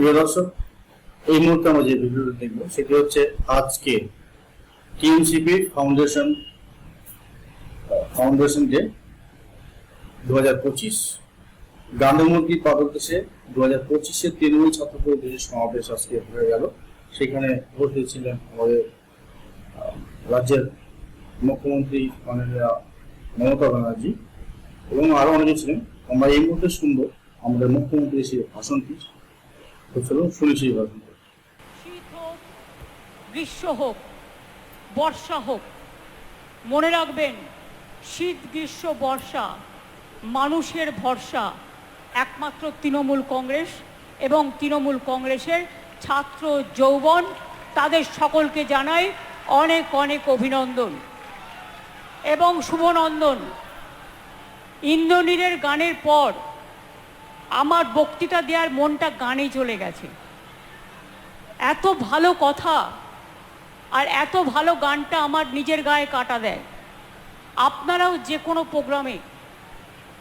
প্রিয় দর্শক, এই মুহূর্তে আমরা যে ভিডিওটা দেখব, সেটি হচ্ছে আজকে টিএমসিপি ফাউন্ডেশন ফাউন্ডেশন ডে দু হাজার পঁচিশ গান্ধীমূর্তি পাদদেশে দু হাজার পঁচিশে তৃণমূল ছাত্র পরিষদের সমাবেশ আজকে হয়ে গেল। সেখানে উপস্থিত ছিলেন আমাদের রাজ্যের মুখ্যমন্ত্রী মাননীয় মমতা ব্যানার্জি এবং আরও অনেকে ছিলেন। আমরা এই মুহূর্তে শুনব আমাদের মুখ্যমন্ত্রী সেই ভাষণটি শীত হোক, গ্রীষ্ম হোক, বর্ষা হোক, মনে রাখবেন, শীত, গ্রীষ্ম, বর্ষা মানুষের ভরসা, একমাত্র তৃণমূল কংগ্রেস এবং তৃণমূল কংগ্রেসের ছাত্র যৌবন, তাদের সকলকে জানাই অনেক অনেক অভিনন্দন এবং শুভনন্দন। ইন্দ্রনীলের গানের পর আমার বক্তৃতা দেওয়ার মনটা গানে চলে গেছে। এত ভালো কথা আর এত ভালো গানটা আমার নিজের গায়ে কাটা দেয়। আপনারাও যে কোনো প্রোগ্রামে,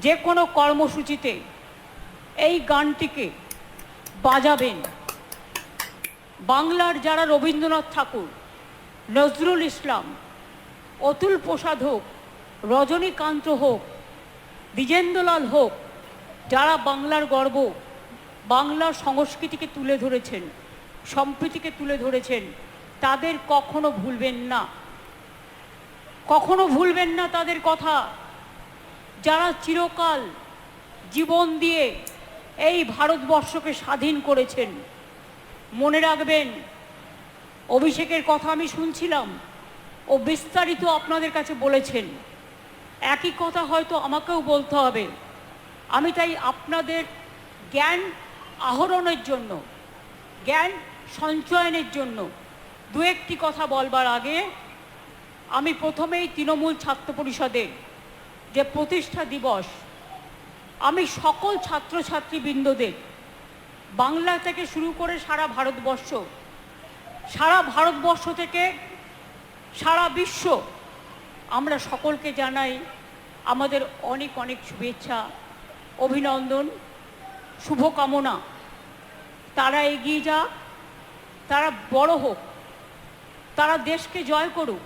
যে কোনো কর্মসূচিতে এই গানটিকে বাজাবেন। বাংলার যারা রবীন্দ্রনাথ ঠাকুর, নজরুল ইসলাম, অতুল প্রসাদ হোক, রজনীকান্ত হোক, দ্বিজেন্দ্রলাল হোক যারা বাংলার গর্ব, বাংলার সংস্কৃতিকে তুলে ধরেছেন, সম্প্রীতিকে তুলে ধরেছেন, তাদের কখনো ভুলবেন না। কখনো ভুলবেন না তাদের কথা। যারা চিরকাল জীবন দিয়ে এই ভারতবর্ষকে স্বাধীন করেছেন, মনে রাখবেন, অভিষেকের কথা আমি শুনছিলাম ও বিস্তারিত আপনাদের কাছে বলেছেন। একই কথা হয়তো আমাকেও বলতে হবে। আমি তাই আপনাদের জ্ঞান আহরণের জন্য, জ্ঞান সঞ্চয়নের জন্য দু একটি কথা বলবার আগে আমি প্রথমেই তৃণমূল ছাত্র পরিষদের যে প্রতিষ্ঠা দিবস, আমি সকল ছাত্রছাত্রীবৃন্দদের বাংলা থেকে শুরু করে সারা ভারতবর্ষ সারা ভারতবর্ষ থেকে সারা বিশ্ব আমরা সকলকে জানাই আমাদের অনেক অনেক শুভেচ্ছা। অভিনন্দন, শুভকামনা। তারা এগিয়ে যাক তারা বড় হোক, তারা দেশকে জয় করুক,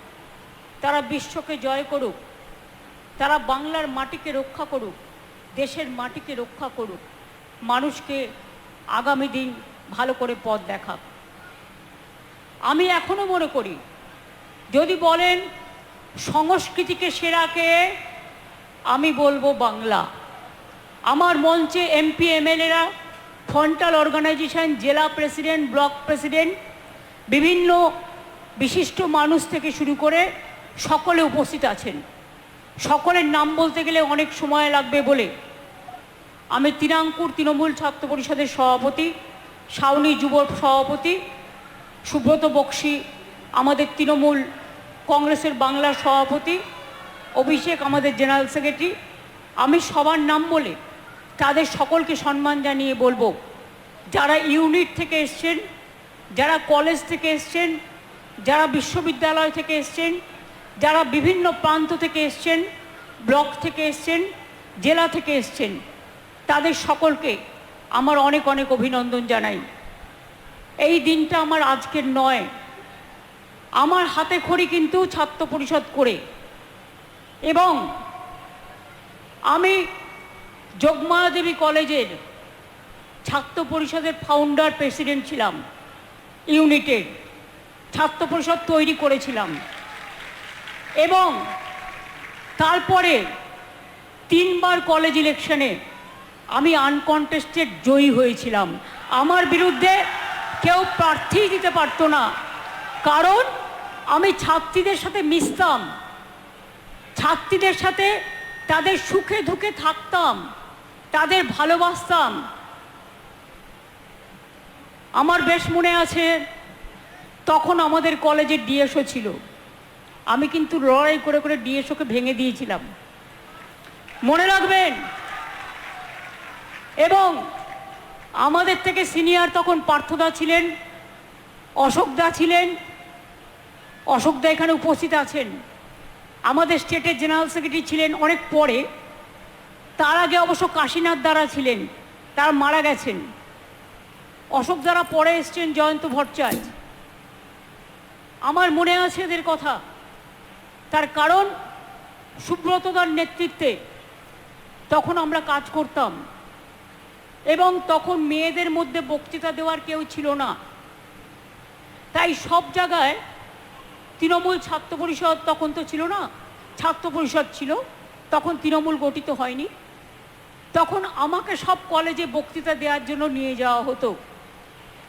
তারা বিশ্বকে জয় করুক, তারা বাংলার মাটিকে রক্ষা করুক, দেশের মাটিকে রক্ষা করুক। মানুষকে আগামী দিন ভালো করে পথ দেখাক। আমি এখনও মনে করি, যদি বলেন সংস্কৃতিকে সেরাকে, আমি বলব বাংলা। আমার মঞ্চে এমপি এমএলএরা ফন্টাল অর্গানাইজেশন জেলা প্রেসিডেন্ট ব্লক প্রেসিডেন্ট বিভিন্ন বিশিষ্ট মানুষ থেকে শুরু করে সকলে উপস্থিত আছেন। সকলের নাম বলতে গেলে অনেক সময় লাগবে বলে। আমি তিনাঙ্কুর তৃণমূল ছাত্র পরিষদের সভাপতি সাউনি যুব সভাপতি, সুব্রত বক্সি, আমাদের তৃণমূল কংগ্রেসের বাংলার সভাপতি, অভিষেক আমাদের জেনারেল সেক্রেটারি। আমি সবার নাম বলে তাদের সকলকে সম্মান জানিয়ে বলব, যারা ইউনিট থেকে এসছেন, যারা কলেজ থেকে এসছেন, যারা বিশ্ববিদ্যালয় থেকে এসছেন, যারা বিভিন্ন প্রান্ত থেকে এসছেন, ব্লক থেকে এসছেন, জেলা থেকে এসছেন, তাদের সকলকে আমার অনেক অনেক অভিনন্দন জানাই। এই দিনটা আমার আজকের নয়। আমার হাতে খড়ি কিন্তু ছাত্র পরিষদ করে। এবং আমি যোগমায়া দেবী কলেজের ছাত্র পরিষদের ফাউন্ডার প্রেসিডেন্ট ছিলাম ইউনিটের ছাত্র পরিষদ তৈরি করেছিলাম। এবং তারপরে তিনবার কলেজ ইলেকশনে আমি আনকন্টেস্টেড জয়ী হয়েছিলাম। আমার বিরুদ্ধে কেউ প্রার্থী দিতে পারতো না, কারণ আমি ছাত্রীদের সাথে মিশতাম, ছাত্রীদের সাথে তাদের সুখে দুঃখে থাকতাম। তাদের ভালোবাসতাম? আমার বেশ মনে আছে, তখন আমাদের কলেজের ডিএসও ছিল। আমি কিন্তু লড়াই করে করে ডিএসওকে ভেঙে দিয়েছিলাম। মনে রাখবেন? এবং আমাদের থেকে সিনিয়র তখন পার্থদা ছিলেন, অশোকদা ছিলেন, অশোকদা এখানে উপস্থিত আছেন। আমাদের স্টেটের জেনারেল সেক্রেটারি ছিলেন অনেক পরে। তার আগে অবশ্য কাশীনাথ দ্বারা ছিলেন, তারা মারা গেছেন। অশোক দ্বারা পরে এসছেন জয়ন্ত ভট্টাচার্য। আমার মনে আছে এদের কথা, তার কারণ সুব্রতদার নেতৃত্বে তখন আমরা কাজ করতাম, এবং তখন মেয়েদের মধ্যে বক্তৃতা দেওয়ার কেউ ছিল না। তাই সব জায়গায় তৃণমূল ছাত্র পরিষদ তখন তো ছিল না, ছাত্র পরিষদ ছিল, তখন তৃণমূল গঠিত হয়নি। তখন আমাকে সব কলেজে বক্তৃতা দেওয়ার জন্য নিয়ে যাওয়া হতো।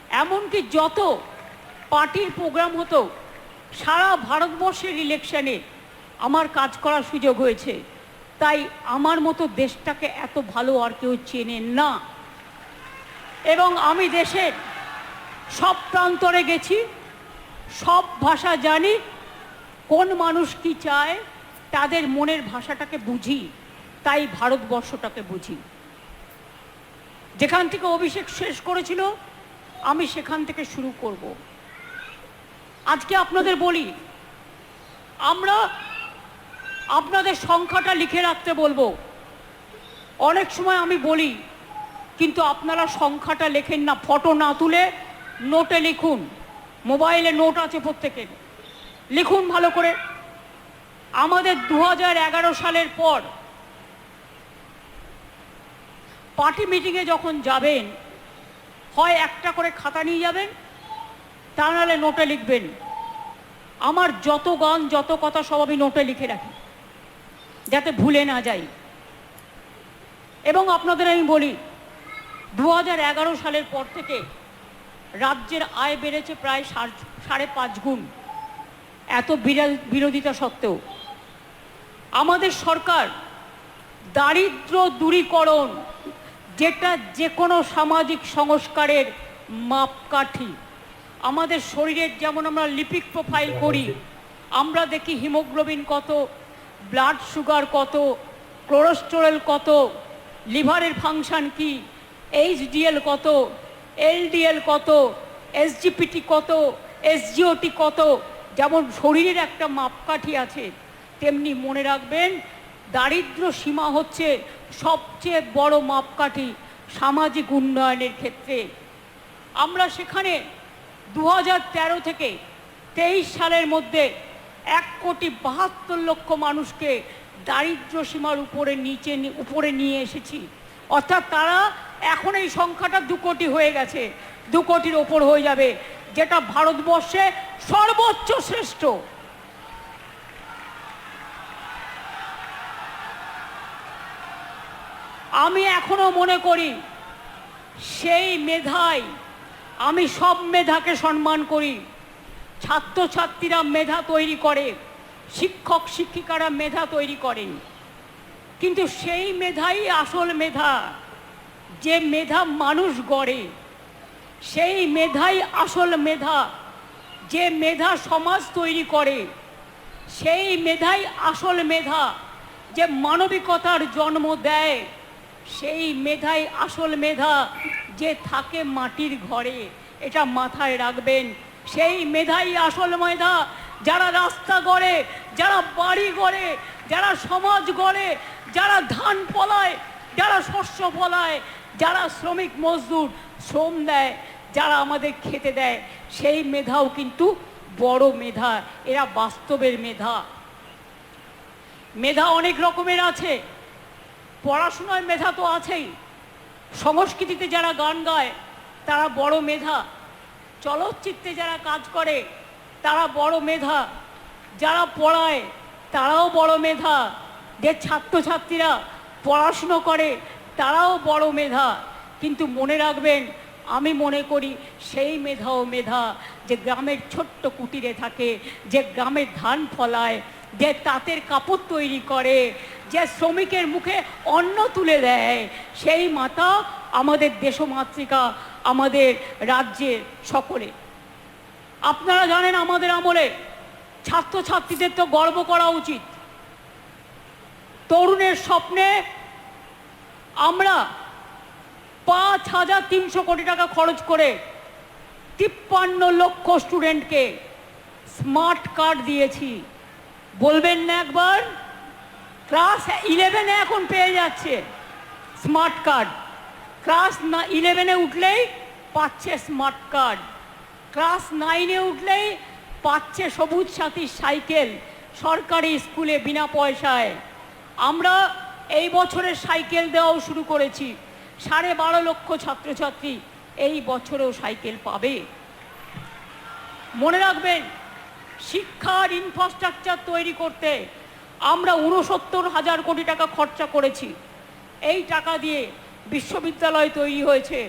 এমনকি যত পার্টির প্রোগ্রাম হতো, সারা ভারতবর্ষের ইলেকশনে আমার কাজ করার সুযোগ হয়েছে। তাই আমার মতো দেশটাকে এত ভালো আর কেউ চেনেন না। এবং আমি দেশের সব প্রান্তরে গেছি, সব ভাষা জানি, কোন মানুষ কি চায়, তাদের মনের ভাষাটাকে বুঝি। তাই ভারতবর্ষটাকে বুঝি। যেখান থেকে অভিষেক শেষ করেছিল, আমি সেখান থেকে শুরু করব। আজকে আপনাদের বলি, আমরা আপনাদের সংখ্যাটা লিখে রাখতে বলব। অনেক সময় আমি বলি, কিন্তু আপনারা সংখ্যাটা লেখেন না, ফটো না তুলে নোটে লিখুন। মোবাইলে নোট আছে প্রত্যেকের। লিখুন ভালো করে। আমাদের দু হাজার এগারো সালের পর পার্টি মিটিংয়ে যখন যাবেন, হয় একটা করে খাতা নিয়ে যাবেন, তা নাহলে নোটে লিখবেন। আমার যত গান, যত কথা সব আমি নোটে লিখে রাখি, যাতে ভুলে না যাই। এবং আপনাদের আমি বলি দু হাজার এগারো সালের পর থেকে রাজ্যের আয় বেড়েছে প্রায় সাড়ে পাঁচ গুণ, এত বিরা- বিরোধিতা সত্ত্বেও। আমাদের সরকার দারিদ্র দূরীকরণ যেটা যে কোনো সামাজিক সংস্কারের মাপকাঠি। আমাদের শরীরের যেমন আমরা লিপিক প্রোফাইল করি, আমরা দেখি হিমোগ্লোবিন কত ব্লাড সুগার কত কোলেস্টেরল কত, লিভারের ফাংশন কি এইচডিএল কত এলডিএল কত এসজিপিটি কত এসজিওটি কত, যেমন শরীরের একটা মাপকাঠি আছে, তেমনি মনে রাখবেন, দারিদ্র সীমা হচ্ছে সবচেয়ে বড় মাপকাঠি সামাজিক উন্নয়নের ক্ষেত্রে। আমরা সেখানে দু থেকে তেইশ সালের মধ্যে এক কোটি বাহাত্তর লক্ষ মানুষকে দারিদ্র সীমার উপরে নিচে উপরে নিয়ে এসেছি। অর্থাৎ তারা এখন এই সংখ্যাটা দু কোটি হয়ে গেছে, দু কোটির ওপর হয়ে যাবে, যেটা ভারতবর্ষে সর্বোচ্চ শ্রেষ্ঠ। আমি এখনও মনে করি, সেই মেধাই আমি সব মেধাকে সম্মান করি। ছাত্রছাত্রীরা মেধা তৈরি করে, শিক্ষক, শিক্ষিকারা মেধা তৈরি করেন কিন্তু সেই মেধাই আসল মেধা, যে মেধা মানুষ গড়ে। সেই মেধাই আসল মেধা, যে মেধা সমাজ তৈরি করে। সেই মেধাই আসল মেধা, যে মানবিকতার জন্ম দেয়। সেই মেধাই আসল মেধা যে থাকে মাটির ঘরে। এটা মাথায় রাখবেন। সেই মেধাই আসল মেধা যারা রাস্তা গড়ে, যারা বাড়ি গড়ে, যারা সমাজ গড়ে, যারা ধান ফলায়, যারা শস্য ফলায়, যারা শ্রমিক মজদুর শ্রম দেয়, যারা আমাদের খেতে দেয়, সেই মেধাও কিন্তু বড় মেধা। এরা বাস্তবের মেধা। মেধা অনেক রকমের আছে। পড়াশোনায় মেধা তো আছেই। সংস্কৃতিতে যারা গান গায়, তারা বড় মেধা। চলচ্চিত্রে যারা কাজ করে, তারা বড় মেধা। যারা পড়ায়, তারাও বড় মেধা। যে ছাত্রছাত্রীরা পড়াশুনো করে, তারাও বড় মেধা। কিন্তু মনে রাখবেন, আমি মনে করি সেই মেধাও মেধা যে গ্রামের ছোট্ট কুটিরে থাকে, যে গ্রামের ধান ফলায়, যে তাঁতের কাপড় তৈরি করে যে শ্রমিকের মুখে অন্ন তুলে দেয়, সেই মাতা আমাদের দেশমাতৃকা, আমাদের রাজ্যের সকলে। আপনারা জানেন আমাদের আমলে ছাত্রছাত্রীদের তো গর্ব করা উচিত। তরুণের স্বপ্নে আমরা পাঁচ হাজার তিনশো কোটি টাকা খরচ করে তিপ্পান্ন লক্ষ স্টুডেন্টকে স্মার্ট কার্ড দিয়েছি। বলবেন না একবার? ক্লাস ইলেভেনে এখন পেয়ে যাচ্ছে স্মার্ট কার্ড ক্লাস না ইলেভেনে উঠলেই পাচ্ছে স্মার্ট কার্ড ক্লাস নাইনে উঠলেই পাচ্ছে সবুজ সাথীর সাইকেল সরকারি স্কুলে বিনা পয়সায়। আমরা এই বছরের সাইকেল দেওয়াও শুরু করেছি। সাড়ে বারো লক্ষ ছাত্রছাত্রী এই বছরেও সাইকেল পাবে। মনে রাখবেন, শিক্ষার ইনফ্রাস্ট্রাকচার তৈরি করতে আমরা উনসত্তর হাজার কোটি টাকা খরচা করেছি। এই টাকা দিয়ে বিশ্ববিদ্যালয় তৈরি হয়েছে,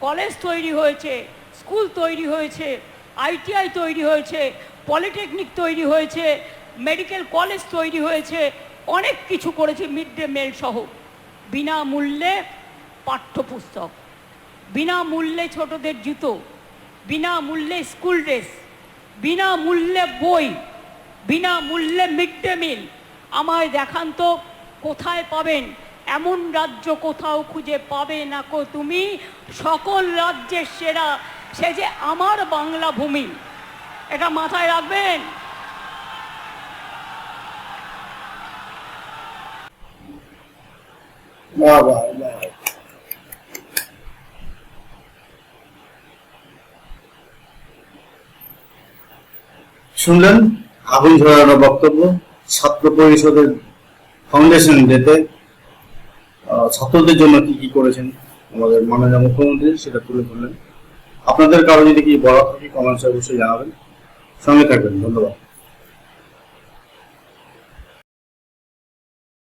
কলেজ তৈরি হয়েছে, স্কুল তৈরি হয়েছে, আইটিআই তৈরি হয়েছে, পলিটেকনিক তৈরি হয়েছে, মেডিকেল কলেজ তৈরি হয়েছে, অনেক কিছু করেছে, মিড ডে মিল সহ। বিনামূল্যে পাঠ্যপুস্তক, বিনামূল্যে ছোটদের জুতো, বিনামূল্যে স্কুল ড্রেস, বিনামূল্যে বই, বিনামূল্যে মিড ডে মিল আমায় দেখান তো, কোথায় পাবেন? এমন রাজ্য কোথাও খুঁজে পাবে না কো তুমি? সকল রাজ্যের সেরা, সে যে আমার বাংলা ভূমি। এটা মাথায় রাখবেন? শুনলেন? আগুন ঝরানো বক্তব্য? ছাত্র পরিষদের ফাউন্ডেশন ডেতে ছাত্রদের জন্য কি কি করেছেন, আমাদের মাননীয় মুখ্যমন্ত্রী সেটা তুলে ধরলেন। আপনাদের কারও যদি কি বলা থাকে কমেন্টস অবশ্যই জানাবেন। সঙ্গে থাকবেন, ধন্যবাদ।